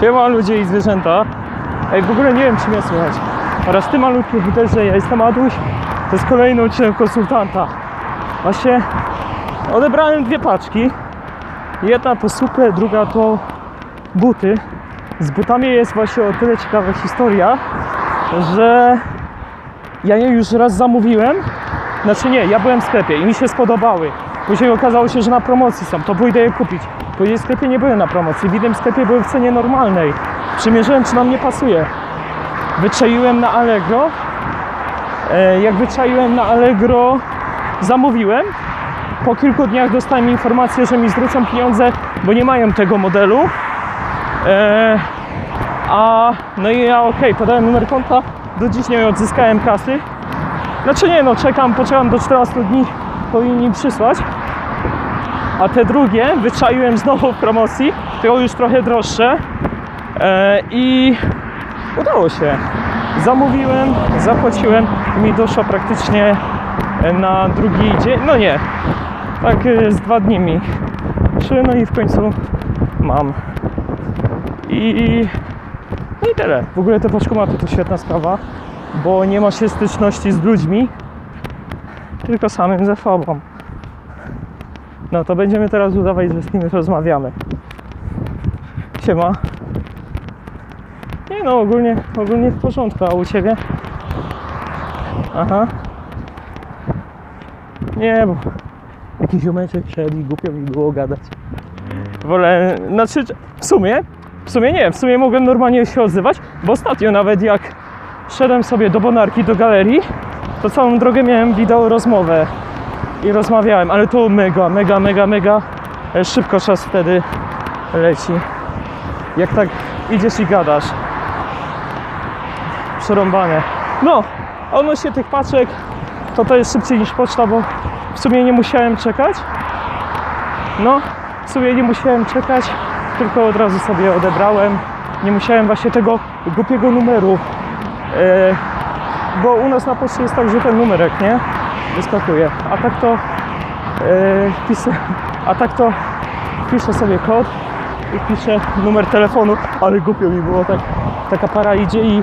Siema ludzie i zwierzęta. Ej, w ogóle nie wiem, czy mnie słychać. Oraz ty malutki też, że ja jestem Aduś. To jest kolejny odcinek konsultanta. Właśnie odebrałem dwie paczki. Jedna to suple, druga to buty. Z butami jest właśnie o tyle ciekawa historia, że ja je już raz zamówiłem. Znaczy nie, ja byłem w sklepie i mi się spodobały. Później okazało się, że na promocji są, to pójdę je kupić. Później w sklepie nie były na promocji, w innym sklepie były w cenie normalnej. Przymierzyłem, czy nam nie pasuje. Wyczaiłem na Allegro. E, Jak wyczaiłem na Allegro, zamówiłem. Po kilku dniach dostałem informację, że mi zwrócą pieniądze, bo nie mają tego modelu. E, a no i ja okej, podałem numer konta, do dziś nie odzyskałem kasy. Znaczy nie no, czekam, poczekam do 14 dni, powinni przysłać. A te drugie wyczaiłem znowu w promocji, tylko już trochę droższe. E, I udało się. Zamówiłem, zapłaciłem i mi doszło praktycznie e, na drugi dzień. No nie, tak e, z dwa dni mi. Trzy, no i w końcu mam. I, no i tyle. W ogóle te paczkomaty to świetna sprawa, bo nie ma się styczności z ludźmi, tylko samym ze sobą. No to będziemy teraz udawać, że z nimi rozmawiamy. Siema. Nie no, ogólnie, ogólnie w porządku, a u Ciebie? Aha. Nie, bo jakiś ziomeczek szedł i głupio mi było gadać. Wolę, znaczy w sumie, w sumie nie, w sumie mogłem normalnie się odzywać, bo ostatnio nawet jak szedłem sobie do Bonarki, do galerii, to całą drogę miałem wideo rozmowę i rozmawiałem, ale to mega, mega, mega, mega e, szybko czas wtedy leci. Jak tak idziesz i gadasz. Przerąbane. No, a odnośnie tych paczek, to to jest szybciej niż poczta, bo w sumie nie musiałem czekać. No, w sumie nie musiałem czekać, tylko od razu sobie odebrałem. Nie musiałem właśnie tego głupiego numeru. E, bo u nas na poczcie jest tak, że ten numerek, nie? Wyskakuje. A tak to e, piszę, a tak to piszę sobie kod i piszę numer telefonu, ale głupio mi było tak, taka para idzie i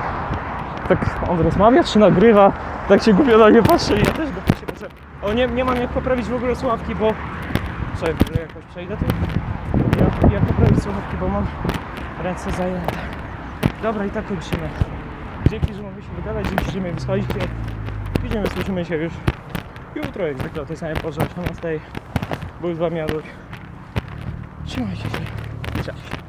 tak on rozmawia czy nagrywa, tak się głupio na nie patrzy i ja też go się patrzę. O nie, nie mam jak poprawić w ogóle słuchawki, bo Czekaj, może jakoś przejdę tu? Ja, jak poprawić słuchawki, bo mam ręce zajęte. Dobra, i tak kończymy. Dzięki, że się wygadać, dzięki, że mnie wysłaliście. Widzimy, słyszymy się już jutro, jak zwykle o tej samej porze, o 18. Był z Wami Adolf. Trzymajcie się. Cześć.